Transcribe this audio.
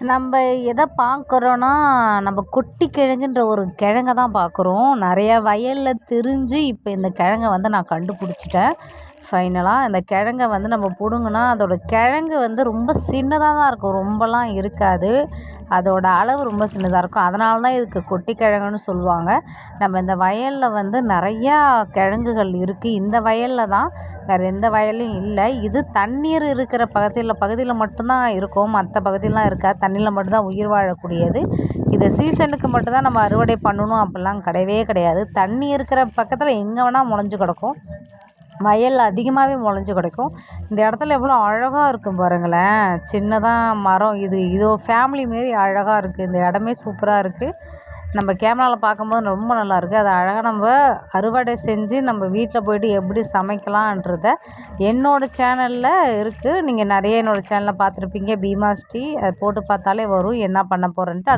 நம்ம எதை பார்க்குறோன்னா நம்ம கொட்டி கிழங்குன்ற ஒரு கிழங்க தான் பார்க்குறோம். நிறையா வயலில் திரிஞ்சு இப்போ இந்த கிழங்க வந்து நான் கண்டுபிடிச்சிட்டேன். ஃபைனலாக இந்த கிழங்கை வந்து நம்ம பிடுங்குனா அதோடய கிழங்கு வந்து ரொம்ப சின்னதாக தான் இருக்கும். ரொம்பலாம் இருக்காது. அதோட அளவு ரொம்ப சின்னதாக இருக்கும். அதனால தான் இதுக்கு கொட்டி கிழங்குன்னு சொல்லுவாங்க. நம்ம இந்த வயலில் வந்து நிறையா கிழங்குகள் இருக்குது இந்த வயலில் தான் வேறு எந்த வயல்லையும் இல்லை. இது தண்ணீர் இருக்கிற பகுதியில் பகுதியில் மட்டும்தான் இருக்கும். மற்ற பகுதியெலாம் இருக்காது. தண்ணியில் மட்டும்தான் உயிர் வாழக்கூடியது. இது சீசனுக்கு மட்டும்தான் நம்ம அறுவடை பண்ணணும். அப்படிலாம் கிடையவே கிடையாது. தண்ணி இருக்கிற பக்கத்தில் எங்கே வேணால் முளைஞ்சு கிடக்கும். வயல் அதிகமாகவே முளைஞ்சி கிடைக்கும். இந்த இடத்துல எவ்வளோ அழகாக இருக்கும் பாருங்களேன். சின்னதாக மரம் இது. இது ஒரு ஃபேமிலி மாரி அழகாக இருக்குது இந்த இடமே சூப்பராக இருக்குது நம்ம கேமராவில் பார்க்கும்போது ரொம்ப நல்லாயிருக்கு அதை அழகாக நம்ம அறுவடை செஞ்சு நம்ம வீட்டில் போயிட்டு எப்படி சமைக்கலான்றத என்னோடய சேனலில் இருக்குது நீங்கள் நிறைய என்னோடய சேனலில் பார்த்துருப்பீங்க. பீமாஸ்ரீ அதை போட்டு பார்த்தாலே வரும். என்ன பண்ண போகிறேன்ட்டு அடுத்து